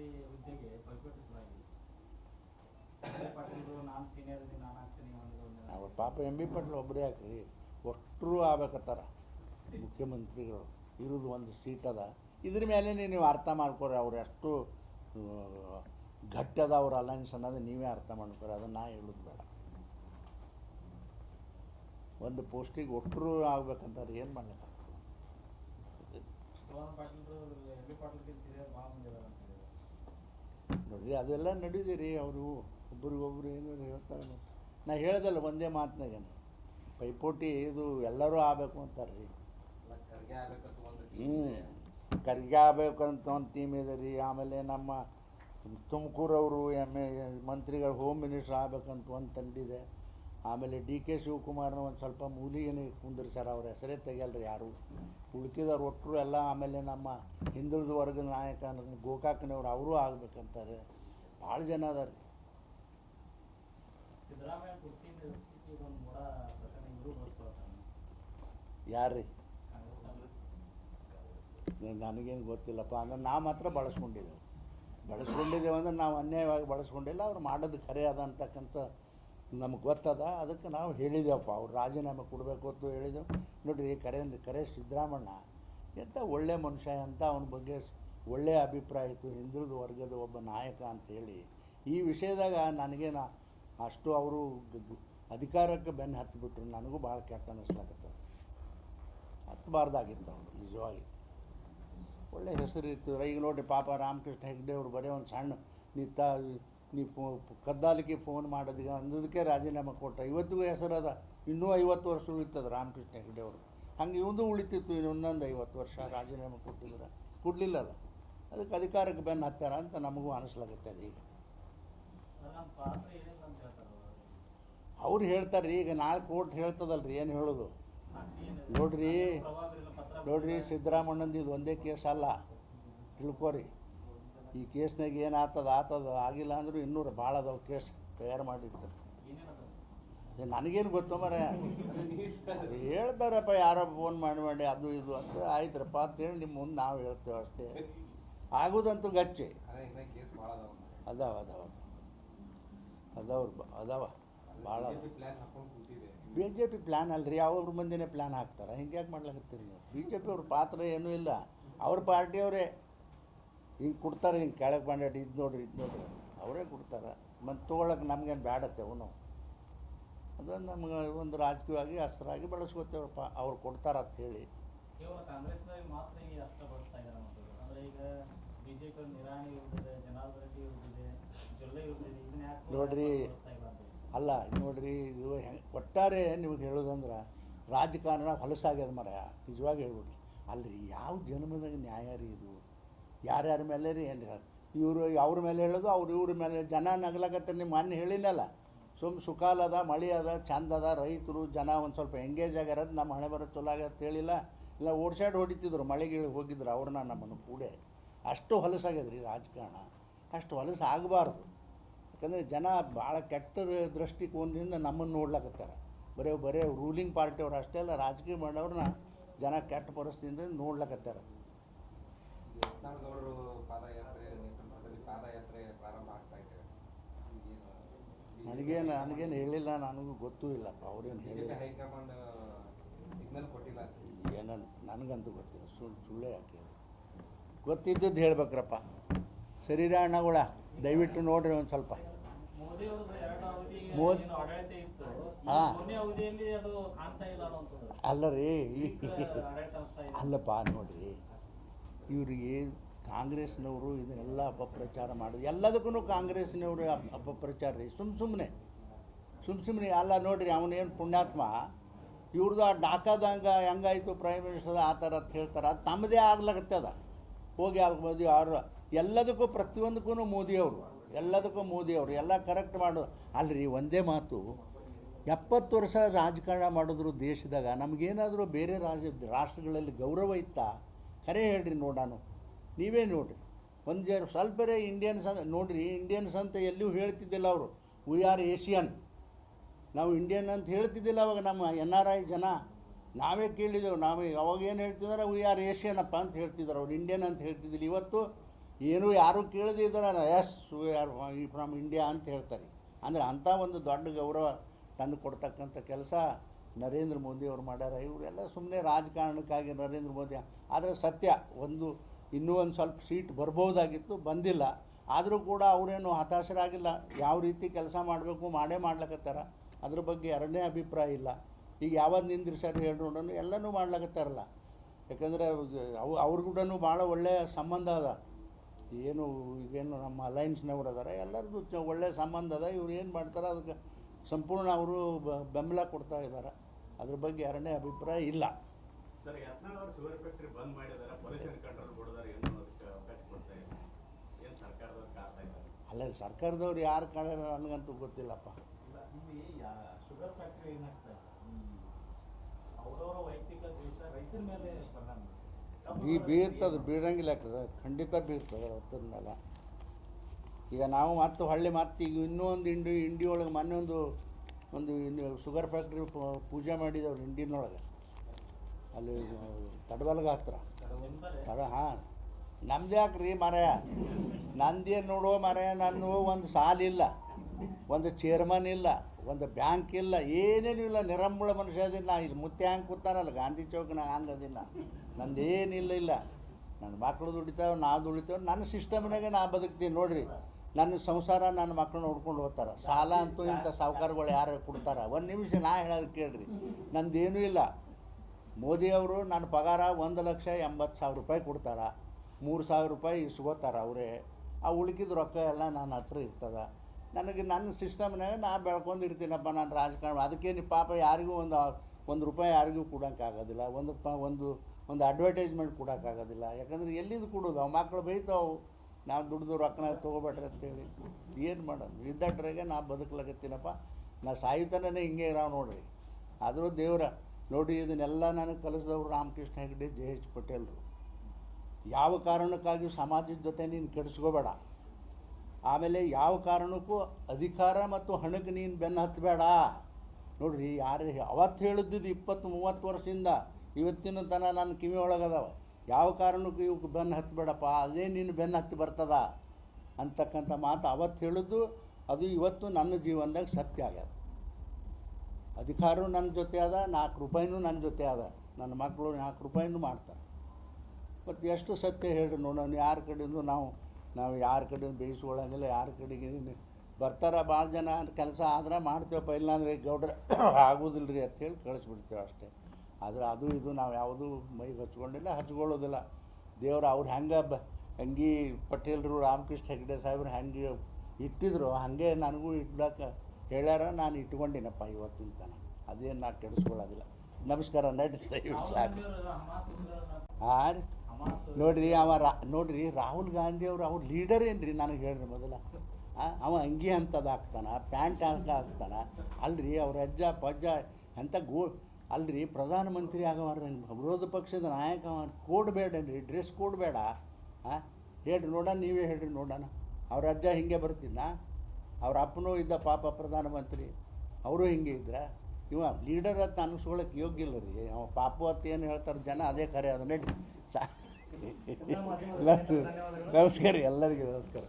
ಮಂತ್ರಿ ಹುದ್ದೆಗೆ ಪೈಪೋಟಿ ಶುರುವಾಗಿದೆ ಎಂ ಪಾಟೀಲ್ರು ನಾನು ಸೀನಿಯರ್ ಇದ್ದೀನಿ ನಾನು ಆಗ್ತೀನಿ ಒಂದು ಒಂದು ಅವ್ರ ಪಾಪ ಎಂ ಬಿ ಪಾಟೀಲ್ ಒಬ್ಬರೇ ಹಾಕ್ರಿ ಒಟ್ಟರು ಆಗ್ಬೇಕತ್ತಾರ ಮುಖ್ಯಮಂತ್ರಿಗಳು. ಇರೋದು ಒಂದು ಸೀಟ್ ಅದ. ಇದ್ರ ಮೇಲೆ ನೀವು ಅರ್ಥ ಮಾಡ್ಕೊರಿ ಅವ್ರು ಎಷ್ಟು ಗಟ್ಟಿ ಅದ ಅವ್ರ ಅಲೈನ್ಸ್ ಅನ್ನೋದು ನೀವೇ ಅರ್ಥ ಮಾಡ್ಕೊರಿ ಅದನ್ನ ನಾ ಹೇಳೋದು ಬೇಡ. ಒಂದು ಪೋಸ್ಟಿಗೆ ಒಟ್ಟರು ಆಗ್ಬೇಕಂತಾರೆ ಏನು ಮಾಡ್ಲಿಕ್ಕಾಗ್ತದೆ? ಶಿವಾನಂದ ಪಾಟೀಲ್ರು ಎಂ ಬಿ ಪಾಟೀಲ್ಗಿಂತ ಹಿರಿಯರು ಭಾಳ ಮಂದಿ ಇದಾರೆ ಅಂತ ಹೇಳಿದ್ರು ನೋಡ್ರಿ ಅದೆಲ್ಲ ನಡೀದಿರಿ ಅವರು ಒಬ್ರಿಗೊಬ್ರು ಏನು ಹೇಳ್ತಾರೆ ನಾ ಹೇಳ್ದಲ್ಲ ಒಂದೇ ಮಾತಿನಾಗ ಪೈಪೋಟಿ ಇದು ಎಲ್ಲರೂ ಆಗಬೇಕು ಅಂತಾರೆ ರೀ. ಹ್ಞೂ. ಖರ್ಗೆ ಆಗ್ಬೇಕಂತ ಒಂದು ಟೀಮ್ ಇದೆ ರೀ. ಆಮೇಲೆ ನಮ್ಮ ತುಮಕೂರವರು ಎಂ ಎ ಮಂತ್ರಿಗಳು ಹೋಮ್ ಮಿನಿಸ್ಟ್ರ್ ಆಗ್ಬೇಕಂತ ಒಂದು ತಂಡಿದೆ ಆಮೇಲೆ ಡಿ ಕೆ ಶಿವಕುಮಾರ್ನ ಒಂದು ಸ್ವಲ್ಪ ಮೂಲಿಗೆ ಕುಂದಿರ್ಸ್ಯಾರ. ಅವ್ರ ಹೆಸರೇ ತೆಗಿಯಲ್ರಿ ಯಾರು. ಉಳ್ಕಿದವ್ರು ಒಟ್ಟರು ಎಲ್ಲ ಆಮೇಲೆ ನಮ್ಮ ಹಿಂದುಳಿದ ವರ್ಗದ ನಾಯಕ ಗೋಕಾಕ್ನವ್ರು ಅವರು ಆಗ್ಬೇಕಂತಾರೆ. ಭಾಳ ಜನ ಅದಾರ ರೀ ಸಿದ್ದರಾಮಯ್ಯ ಕುರ್ಚಿಯಿಂದ ಇಳಿಸ್ಲಿಕ್ಕೆ ಇದೊಂದು ಪ್ರಕರಣ ಇವರು ಬಳಸ್ಕೊಳ್ತಾರೆ ಯಾರು ರೀ ಕಾಂಗ್ರೆಸ್. ಕಾಂಗ್ರೆಸ್ ನನಗೇನು ಗೊತ್ತಿಲ್ಲಪ್ಪ. ಅಂದ್ರೆ ನಾವು ಮಾತ್ರ ಬಳಸ್ಕೊಂಡಿದ್ದೇವೆ. ಬಳಸ್ಕೊಂಡಿದ್ದೇವೆ ಅಂದ್ರೆ ನಾವು ಅನ್ಯಾಯವಾಗಿ ಬಳಸ್ಕೊಂಡಿಲ್ಲ. ಅವ್ರು ಮಾಡೋದು ಖರೆ ಅದ ಅಂತಕ್ಕಂಥ ನಮ್ಗೆ ಗೊತ್ತದ, ಅದಕ್ಕೆ ನಾವು ಹೇಳಿದೆವಪ್ಪ. ಅವ್ರು ರಾಜೀನಾಮೆ ಕೊಡಬೇಕು ಅಂತ ಹೇಳಿದೆವು ನೋಡಿರಿ ಕರೆ ಕರೆ ಸಿದ್ದರಾಮಣ್ಣ, ಎಂಥ ಒಳ್ಳೆ ಮನುಷ್ಯ ಅಂತ ಅವನ ಬಗ್ಗೆ ಒಳ್ಳೆಯ ಅಭಿಪ್ರಾಯ ಇತ್ತು. ಹಿಂದುಳಿದ ವರ್ಗದ ಒಬ್ಬ ನಾಯಕ ಅಂತೇಳಿ. ಈ ವಿಷಯದಾಗ ನನಗೇನು ಅಷ್ಟು ಅವರು ಅಧಿಕಾರಕ್ಕೆ ಬೆನ್ನು ಹತ್ತಿಬಿಟ್ರು ನನಗೂ ಭಾಳ ಕೆಟ್ಟ ಅನ್ನಿಸ್ಲಾಕತ್ತದ ಹತ್ತಬಾರ್ದಾಗಿತ್ತು ಅವರು, ನಿಜವಾಗಿ. ಒಳ್ಳೆ ಹೆಸರು ಇತ್ತು ಈಗ ನೋಡಿರಿ, ಪಾಪ ರಾಮಕೃಷ್ಣ ಹೆಗ್ಡೆ ಅವರು ಬರೀ ಒಂದು ಸಣ್ಣ ನೀ ತ ನೀ ಫೋ ಕದ್ದಾಲಿಕೆ ಫೋನ್ ಮಾಡೋದಿಗೆ ಅಂದದಕ್ಕೆ ರಾಜೀನಾಮೆ ಕೊಟ್ಟ. ಇವತ್ತಿಗೂ ಹೆಸರದ, ಇನ್ನೂ ಐವತ್ತು ವರ್ಷ ಉಳಿತದ ರಾಮಕೃಷ್ಣ ಹೆಗ್ಡೆ ಅವರು. ಹಂಗೆ ಇವಂದು ಉಳಿತಿತ್ತು ಇನ್ನೊಂದು ಐವತ್ತು ವರ್ಷ ರಾಜೀನಾಮೆ ಕೊಟ್ಟಿದ್ರೆ. ಕೊಡಲಿಲ್ಲಲ್ಲ ಅದಕ್ಕೆ ಅಧಿಕಾರಕ್ಕೆ ಬೆನ್ನು ಹತ್ತಾರ ಅಂತ ನಮಗೂ ಅನಿಸ್ಲಾಗುತ್ತೆ ಅದು ಈಗ. ಅವ್ರು ಹೇಳ್ತಾರೆ ಈಗ ನಾಳೆ ಕೋರ್ಟ್ ಹೇಳ್ತದಲ್ರಿ, ಏನು ಹೇಳೋದು? ನೋಡ್ರಿ ನೋಡ್ರಿ. ಸಿದ್ದರಾಮಣ್ಣಂದು ಇದು ಒಂದೇ ಕೇಸ್ ಅಲ್ಲ. ತಿಳ್ಕೊರಿ. ಈ ಕೇಸ್ನಾಗ ಏನು ಆತದ ಆತದ ಆಗಿಲ್ಲ ಅಂದರೂ ಇನ್ನೂರು ಭಾಳ ಅದಾವೆ ಕೇಸ್ ತಯಾರು ಮಾಡಿರ್ತಾರೆ. ನನಗೇನು ಗೊತ್ತು ಮರ ಹೇಳ್ತಾರಪ್ಪ, ಯಾರೋ ಫೋನ್ ಮಾಡಿ ಮಾಡಿ ಅದು ಇದು ಅಂತ. ಆಯ್ತರಪ್ಪ ಅಂತೇಳಿ ನಿಮ್ಮ ಮುಂದೆ ನಾವು ಹೇಳ್ತೇವೆ ಅಷ್ಟೇ. ಆಗೋದಂತೂ ಗಚ್ಚೆ. ಅದಾವ ಅದಾವ. ಅದಾವ ಅದಾವ್ರು ಅದಾವ. ಭಾಳ ಬಿ ಜೆ ಪಿ ಪ್ಲ್ಯಾನ್ ಅಲ್ರಿ, ಅವ್ರ ಮಂದಿನೇ ಪ್ಲ್ಯಾನ್ ಹಾಕ್ತಾರೆ. ಹಿಂಗೆ ಯಾಕೆ ಮಾಡ್ಲಾಕತ್ತೀರಿ ನೀವು? ಬಿ ಜೆ ಪಿ ಅವ್ರ ಪಾತ್ರ ಏನೂ ಇಲ್ಲ. ಅವ್ರ ಪಾರ್ಟಿಯವರೇ. ಹಿಂಗೆ ಕೊಡ್ತಾರೆ ಹಿಂಗೆ ಕೆಳಗೆ ಬಂಡಾಡಿ ಇದು ನೋಡ್ರಿ ಇದು ನೋಡ್ರಿ. ಅವರೇ ಕೊಡ್ತಾರೆ. ಮತ್ತು ತೊಗೊಳಕ್ಕೆ ನಮ್ಗೇನು ಬ್ಯಾಡತ್ತೆ ಅವನು. ಅದೊಂದು ನಮ್ಗೆ ಒಂದು ರಾಜಕೀಯವಾಗಿ ಹಸ್ರಾಗಿ ಬಳಸ್ಕೊತೇವಪ್ಪ. ಅವ್ರು ಕೊಡ್ತಾರೆ ಅಂತ ಹೇಳಿ ನೋಡ್ರಿ. ಅಲ್ಲ ನೋಡ್ರಿ ಇದು ಹೆಂಗೆ ಒಟ್ಟಾರೆ ನಿಮಗೆ ಹೇಳೋದಂದ್ರೆ ರಾಜಕಾರಣ ಹೊಲಸಾಗ್ಯದ ಮರ ನಿಜವಾಗಿ ಹೇಳ್ಬಿಡ್ರಿ. ಅಲ್ರಿ ಯಾವ ಜನ್ಮದಾಗ ನ್ಯಾಯ ರೀ ಇದು? ಯಾರ್ಯಾರ ಮೇಲೆ ರೀ ಏನು ಇವರು ಅವ್ರ ಮೇಲೆ ಹೇಳೋದು, ಅವ್ರು ಇವ್ರ ಮೇಲೆ ಜನ ನಗ್ಲಕತ್ತ ನಿಮ್ಮ ಮೊನ್ನೆ ಹೇಳಿನಲ್ಲ ಸುಮ್ ಸುಖಾಲ ಅದ, ಮಳೆ ಅದ ಚಂದ ಅದ, ರೈತರು ಜನ ಒಂದು ಸ್ವಲ್ಪ ಎಂಗೇಜ್ ಆಗ್ಯಾರದು ನಮ್ಮ ಹಣೆ ಬರೋ ಚಲೋ ಆಗ್ಯದ ಹೇಳಿಲ್ಲ. ಇಲ್ಲ ಓಡ್ಸಾಡ್ ಹೊಡಿತಿದ್ರು, ಮಳೆಗೆ ಹೋಗಿದ್ರು ಅವ್ರನ್ನ ನಮ್ಮನ್ನು ಕೂಡೆ. ಅಷ್ಟು ಹೊಲಸಾಗ್ಯದ ರೀ ರಾಜಕಾರಣ. ಅಷ್ಟು ಹೊಲಸು ಆಗಬಾರ್ದು. ಯಾಕಂದರೆ ಜನ ಭಾಳ ಕೆಟ್ಟ ದೃಷ್ಟಿಕೋನದಿಂದ ನಮ್ಮನ್ನು ನೋಡ್ಲಕತ್ತಾರೆ. ಬರೀ ಬರೀ ರೂಲಿಂಗ್ ಪಾರ್ಟಿಯವ್ರು ಅಷ್ಟೇ ಅಲ್ಲ, ರಾಜಕೀಯ ಮಾಡೋರನ್ನ ಜನ ಕೆಟ್ಟ ಪರಿಸ್ಥಿತಿಯಿಂದ ನೋಡ್ಲಕತ್ತಾರೆ. ಯತ್ನಾಳ್ ಗೌಡರು ಪಾದಯಾತ್ರೆ ನೇತೃತ್ವದಲ್ಲಿ ಪಾದಯಾತ್ರೆ ಪ್ರಾರಂಭ ಆಗ್ತಾ ಇದೆ. ನನಗೇನು ನನಗೇನು ಹೇಳಿಲ್ಲ ನನಗೂ ಗೊತ್ತೂ ಇಲ್ಲಪ್ಪ ಅವ್ರೇನು ಹೇಳಿಲ್ಲ. ಹೈಕಮಾಂಡ್ ಸಿಗ್ನಲ್ ಕೊಟ್ಟಿಲ್ಲ. ನನಗಂತೂ ಗೊತ್ತಿಲ್ಲ ಸುಳ್ಳು ಸುಳ್ಳೇ ಯಾಕೆ ಹೇಳಿ. ಗೊತ್ತಿದ್ದದ್ದು ಹೇಳ್ಬೇಕ್ರಪ್ಪ. ಸರಿರ ಅಣ್ಣಗಳ ದಯವಿಟ್ಟು ನೋಡ್ರಿ ಒಂದು ಸ್ವಲ್ಪ. ಮೋದಿ ಹಾ. ಅಲ್ಲ ರೀ. ಅಲ್ಲಪ್ಪ ನೋಡ್ರಿ. ಇವರಿಗೆ ಕಾಂಗ್ರೆಸ್ನವರು ಇದನ್ನೆಲ್ಲ ಅಪಪ್ರಚಾರ ಮಾಡೋದು. ಎಲ್ಲದಕ್ಕೂ ಕಾಂಗ್ರೆಸ್ನವರು ಅಪ್- ಅಪಪ್ರಚಾರ ರೀ. ಸುಮ್ಮ ಸುಮ್ಮನೆ ಸುಮ್ಮ ಸುಮ್ಮನೆ ಅಲ್ಲ ನೋಡ್ರಿ, ಅವನೇನು ಪುಣ್ಯಾತ್ಮ ಇವ್ರದ್ದು ಆ ಡಾಕಾದಂಗ ಹೆಂಗಾಯಿತು ಪ್ರೈಮ್ ಮಿನಿಸ್ಟರ್ ಆ ಥರ ಅಂತ ಹೇಳ್ತಾರೆ, ಅದು ತಮ್ಮದೇ ಆಗ್ಲಾಗತ್ತದ ಹೋಗಿ ಆಗ ಮೋದಿ ಅವರು ಎಲ್ಲದಕ್ಕೂ ಪ್ರತಿಯೊಂದಕ್ಕೂ ಮೋದಿಯವರು ಎಲ್ಲದಕ್ಕೂ ಮೋದಿಯವರು ಎಲ್ಲ ಕರೆಕ್ಟ್ ಮಾಡು ಅಲ್ರಿ, ಒಂದೇ ಮಾತು. ಎಪ್ಪತ್ತು ವರ್ಷ ರಾಜಕಾರಣ ಮಾಡಿದ್ರು ದೇಶದಾಗ. ನಮಗೇನಾದರೂ ಬೇರೆ ರಾಜ್ಯ ರಾಷ್ಟ್ರಗಳಲ್ಲಿ ಗೌರವ ಇತ್ತಾ? ಖರೆ ಹೇಳ್ರಿ ನೋಡಾನು ನೀವೇ ನೋಡ್ರಿ. ಒಂದು ಜನ ಸ್ವಲ್ಪರೇ ಇಂಡಿಯನ್ಸ್ ಅಂತ, ನೋಡ್ರಿ ಇಂಡಿಯನ್ಸ್ ಅಂತ ಎಲ್ಲಿಯೂ ಹೇಳ್ತಿದ್ದಿಲ್ಲ ಅವರು. ವಿ ಆರ್ ಏಷಿಯನ್ ನಾವು ಇಂಡಿಯನ್ ಅಂತ ಹೇಳ್ತಿದ್ದಿಲ್ಲ ಅವಾಗ ನಮ್ಮ ಎನ್ ಆರ್ ಐ ಜನ. ನಾವೇ ಕೇಳಿದೆವು, ನಾವೇ ಅವಾಗ ಏನು ಹೇಳ್ತಿದ್ದಾರೆ ವಿ ಆರ್ ಏಷಿಯನಪ್ಪ ಅಂತ ಹೇಳ್ತಿದ್ದಾರೆ ಅವ್ರು. ಇಂಡಿಯನ್ ಅಂತ ಹೇಳ್ತಿದ್ದಿಲ್ಲ. ಇವತ್ತು ಏನು ಯಾರು ಕೇಳಿದಿದ್ದಾರೆ yes we are from India ಅಂತ ಹೇಳ್ತಾರೆ. ಅಂದರೆ ಅಂಥ ಒಂದು ದೊಡ್ಡ ಗೌರವ ತಂದು ಕೊಡ್ತಕ್ಕಂಥ ಕೆಲಸ ನರೇಂದ್ರ ಮೋದಿ ಅವ್ರು ಮಾಡ್ಯಾರ, ಇವರೆಲ್ಲ ಸುಮ್ಮನೆ ರಾಜಕಾರಣಕ್ಕಾಗಿ ನರೇಂದ್ರ ಮೋದಿ. ಆದರೆ ಸತ್ಯ, ಒಂದು ಇನ್ನೂ ಒಂದು ಸ್ವಲ್ಪ ಸೀಟ್ ಬರ್ಬೋದಾಗಿತ್ತು, ಬಂದಿಲ್ಲ. ಆದರೂ ಕೂಡ ಅವರೇನು ಹತಾಶರಾಗಿಲ್ಲ. ಯಾವ ರೀತಿ ಕೆಲಸ ಮಾಡಬೇಕು, ಮಾಡೇ ಮಾಡ್ಲಕತ್ತಾರ. ಅದ್ರ ಬಗ್ಗೆ ಎರಡನೇ ಅಭಿಪ್ರಾಯ ಇಲ್ಲ. ಈಗ ಯಾವಾಗ ನಿಂದಿರ್ಸ್ಯಾರ ಹೇಳಿ ನೋಡೋಣ, ಎಲ್ಲನೂ ಮಾಡ್ಲಕತ್ತಾರಲ್ಲ. ಯಾಕಂದರೆ ಅವು, ಅವ್ರ ಕೂಡ ಭಾಳ ಒಳ್ಳೆಯ ಸಂಬಂಧ ಅದ. ಏನು, ಈಗೇನು ನಮ್ಮ ಅಲೈನ್ಸ್ನವ್ರು ಅದಾರ ಎಲ್ಲರದ್ದು ಚ ಒಳ್ಳೆಯ ಸಂಬಂಧ ಅದ. ಇವ್ರು ಏನು ಮಾಡ್ತಾರೆ, ಅದಕ್ಕೆ ಸಂಪೂರ್ಣ ಅವರು ಬೆಂಬಲ ಕೊಡ್ತಾ ಇದ್ದಾರೆ. ಅದ್ರ ಬಗ್ಗೆ ಎರಡನೇ ಅಭಿಪ್ರಾಯ ಇಲ್ಲ. ಅಲ್ಲ ಸರ್ಕಾರದವ್ರು ಯಾರು ಕಾಣ ನನಗಂತೂ ಗೊತ್ತಿಲ್ಲಪ್ಪ. ಬೀರ್ತದೆ. ಬೀಳಂಗಿಲ್ಲ ಖಂಡಿತ ಬೀರ್ತದೆ ರೈತರ ಮೇಲೆ. ಈಗ ನಾವು ಮತ್ತು ಹಳ್ಳಿ ಮತ್ತು ಈಗ ಇನ್ನೂ ಒಂದು ಇಂಡಿ ಇಂಡಿ ಒಳಗೆ ಮೊನ್ನೆ ಒಂದು ಒಂದು ಶುಗರ್ ಫ್ಯಾಕ್ಟ್ರಿ ಪೂಜೆ ಮಾಡಿದವ್ರು ಇಂಡಿನೊಳಗೆ ಅಲ್ಲಿ ತಡವಲ್ಗ ಹತ್ರ. ತಡ, ಹಾಂ. ನಮ್ದು ರೀ ಮರಯ? ನಂದೇನು ನೋಡೋ ಮರಯ, ನಾನು ಒಂದು ಸಾಲಿಲ್ಲ ಒಂದು ಚೇರ್ಮನ್ ಇಲ್ಲ, ಒಂದು ಬ್ಯಾಂಕ್ ಇಲ್ಲ, ಏನೇನು ಇಲ್ಲ, ನಿರಂಬಳ ಮನುಷ್ಯ ಅದಿಲ್ಲ. ಇಲ್ಲಿ ಮುತ್ತೆ ಹಂಗೆ ಕೂತಾರಲ್ಲ ಗಾಂಧಿ ಚೌಕ್ನ ಹಂಗೆ ಅದಿಲ್ಲ. ನಂದೇನಿಲ್ಲ ಇಲ್ಲ. ನನ್ನ ಮಕ್ಕಳು ದುಡಿತಾವೆ, ನಾ ದುಡಿತೇವೆ, ನನ್ನ ಸಿಸ್ಟಮ್ನಾಗೆ ನಾ ಬದುಕ್ತೀನಿ, ನೋಡ್ರಿ. ನನ್ನ ಸಂಸಾರ ನನ್ನ ಮಕ್ಕಳು ನೋಡ್ಕೊಂಡು ಹೋಗ್ತಾರೆ. ಸಾಲ ಅಂತೂ ಇಂಥ ಸಾಹುಕಾರಗಳು ಯಾರು ಕೊಡ್ತಾರೆ? ಒಂದು ನಿಮಿಷ ನಾ ಹೇಳೋದು ಕೇಳ್ರಿ. ನಂದೇನೂ ಇಲ್ಲ. ಮೋದಿ ಅವರು ನನ್ನ ಪಗಾರ ಒಂದು ಲಕ್ಷ ಎಂಬತ್ತು ಸಾವಿರ ರೂಪಾಯಿ ಕೊಡ್ತಾರ. ಮೂರು ಸಾವಿರ ರೂಪಾಯಿ ಇಸ್ಕೋತಾರ ಅವರೇ. ಆ ಉಳಿಕಿದ ರೊಕ್ಕ ಎಲ್ಲ ನನ್ನ ಹತ್ರ ಇರ್ತದೆ. ನನಗೆ ನನ್ನ ಸಿಸ್ಟಮ್ನಾಗ ನಾ ಬೆಳ್ಕೊಂಡಿರ್ತೀನಪ್ಪ ನಾನು ರಾಜಕಾರಣ. ಅದಕ್ಕೇನು ಪಾಪ ಯಾರಿಗೂ ಒಂದು ಒಂದು ರೂಪಾಯಿ ಯಾರಿಗೂ ಕೊಡೋಕ್ಕಾಗೋದಿಲ್ಲ ಒಂದು ಪ ಒಂದು ಒಂದು ಅಡ್ವರ್ಟೈಸ್ಮೆಂಟ್ ಕೊಡೋಕ್ಕಾಗೋದಿಲ್ಲ ಯಾಕಂದ್ರೆ ಎಲ್ಲಿಂದ ಕೊಡೋದು? ಅವು ಮಕ್ಕಳು ಬೈತಾವು. ನಾವು ದುಡ್ದು ರೊಕ್ಕನ ತೊಗೋಬೇಡ್ರಿ ಅಂತೇಳಿ. ಏನು ಮಾಡೋದು? ಇದ್ದಟ್ರಾಗೆ ನಾ ಬದುಕಲಾಗತ್ತೀನಪ್ಪ ನಾ ಸಾಯುತನೇ ಹಿಂಗೆ ಇರಾವ್ ನೋಡ್ರಿ. ಆದರೂ ದೇವ್ರ, ನೋಡಿ ಇದನ್ನೆಲ್ಲ ನನಗೆ ಕಲಿಸಿದವರು ರಾಮಕೃಷ್ಣ ಹೆಗಡೆ, ಜೆ ಎಚ್ ಪಟೇಲ್ರು ಯಾವ ಕಾರಣಕ್ಕಾಗಿ ಸಮಾಜದ ಜೊತೆ ನೀನು ಕೆಡಿಸ್ಕೋಬೇಡ? ಆಮೇಲೆ ಯಾವ ಕಾರಣಕ್ಕೂ ಅಧಿಕಾರ ಮತ್ತು ಹಣಕ್ಕೆ ನೀನು ಬೆನ್ನು ಹತ್ತಬೇಡ ನೋಡ್ರಿ ಯಾರು ಅವತ್ತು ಹೇಳಿದ್ದು ಇಪ್ಪತ್ತು ಮೂವತ್ತು ವರ್ಷದಿಂದ, ಇವತ್ತಿನ ತನಕ ನನ್ನ ಕಿವಿ ಒಳಗದಾವ ಯಾವ ಕಾರಣಕ್ಕೂ ಇವಕ್ಕೆ ಬೆನ್ನು ಹತ್ತಬೇಡಪ್ಪ ಅದೇ ನಿನ್ನ ಬೆನ್ನು ಹತ್ತಿ ಬರ್ತದ ಅಂತಕ್ಕಂಥ ಮಾತು ಅವತ್ತು ಹೇಳಿದ್ದು ಅದು ಇವತ್ತು ನನ್ನ ಜೀವನದಾಗ ಸತ್ಯ ಆಗ್ಯದ. ಅಧಿಕಾರವೂ ನನ್ನ ಜೊತೆ ಅದ, ನಾಲ್ಕು ರೂಪಾಯಿನೂ ನನ್ನ ಜೊತೆ ಅದ. ನನ್ನ ಮಕ್ಕಳು ನಾಲ್ಕು ರೂಪಾಯಿನೂ ಮಾಡ್ತಾರೆ. ಮತ್ತು ಎಷ್ಟು ಸತ್ಯ ಹೇಳಿ ನೋಡೋಣ ಯಾರ ಕಡೆಯಿಂದ ನಾವು ನಾವು ಯಾರ ಕಡೆಯಿಂದ ಬೇಯಿಸ್ಕೊಳ್ಳೋಂಗಿಲ್ಲ, ಯಾರ ಕಡೆಗೆ ಬರ್ತಾರೆ ಬರ್ತಾರ ಭಾಳ ಜನ, ಕೆಲಸ ಆದ್ರೆ ಮಾಡ್ತೇವಪ್ಪ, ಇಲ್ಲಾಂದರೆ ಗೌಡ್ರ ಆಗೋದಿಲ್ಲ ರೀ ಅಂತ ಹೇಳಿ ಕಳಿಸ್ಬಿಡ್ತೇವೆ ಅಷ್ಟೇ. ಆದರೆ ಅದು ಇದು ನಾವು ಯಾವುದೂ ಮೈಗೆ ಹಚ್ಕೊಂಡಿಲ್ಲ, ಹಚ್ಕೊಳ್ಳೋದಿಲ್ಲ. ದೇವ್ರು ಅವ್ರು ಹೆಂಗೆ ಬ, ಅಂಗಿ ಪಟೇಲ್ರು ರಾಮಕೃಷ್ಣ ಹೆಗ್ಡೆ ಸಾಹೇಬ್ರು ಹೆಂಗೆ ಇಟ್ಟಿದ್ರು, ಹಾಗೆ ನನಗೂ ಇಡ್ಲಕ್ಕೆ ಹೇಳ್ಯಾರ, ನಾನು ಇಟ್ಕೊಂಡಿನಪ್ಪ ಇವತ್ತಿನ ತನಕ ಅದೇನು ನಾ ಕೆಡಿಸ್ಕೊಳ್ಳೋದಿಲ್ಲ. ನಮಸ್ಕಾರ ನಡ್ರಿ ಸಾಕು. ಹಾಂ ರೀ. ನೋಡಿರಿ ಅವ ರಾ, ನೋಡಿರಿ ರಾಹುಲ್ ಗಾಂಧಿ ಅವರು, ಅವ್ರ ಲೀಡರ್ ಏನ್ರಿ ನನಗೆ ಹೇಳ್ರಿ ಮೊದಲ. ಅವ ಅಂಗಿ ಅಂತದ್ದು ಹಾಕ್ತಾನ, ಪ್ಯಾಂಟ್ ಅಂತ ಹಾಕ್ತಾನ, ಅಲ್ರಿ ಅವ್ರ ಅಜ್ಜ ಪಜ್ಜ ಎಂಥ ಗೋ ಅಲ್ರಿ ಪ್ರಧಾನಮಂತ್ರಿ ಆಗವಾರ ವಿರೋಧ ಪಕ್ಷದ ನಾಯಕ ಕೋಡ್ ಬೇಡನ್ರಿ ಡ್ರೆಸ್ ಕೋಡ್ ಬೇಡ. ಹಾಂ ಹೇಳ್ರಿ ನೋಡೋಣ ನೀವೇ ಹೇಳ್ರಿ ನೋಡೋಣ. ಅವ್ರ ಅಜ್ಜ ಹಿಂಗೆ ಬರ್ತಿದ್ದ ಅವ್ರ ಅಪ್ಪನೂ ಇದ್ದ ಪಾಪ ಪ್ರಧಾನಮಂತ್ರಿ. ಅವರು ಹಿಂಗೆ ಇದ್ರ. ಇವ ಲೀಡರ್ ಅಂತ ಅನ್ಸ್ಕೊಳಕ್ಕೆ ಯೋಗ್ಯ ಇಲ್ಲ ರೀ. ಅವ ಪಾಪು ಅತ್ತ ಏನು ಹೇಳ್ತಾರೆ ಜನ ಅದೇ ಕರೆ ಅದನ್ನ ನಡ್ರಿ ಸಾ ನಮಸ್ಕಾರ ಎಲ್ಲರಿಗೂ ನಮಸ್ಕಾರ.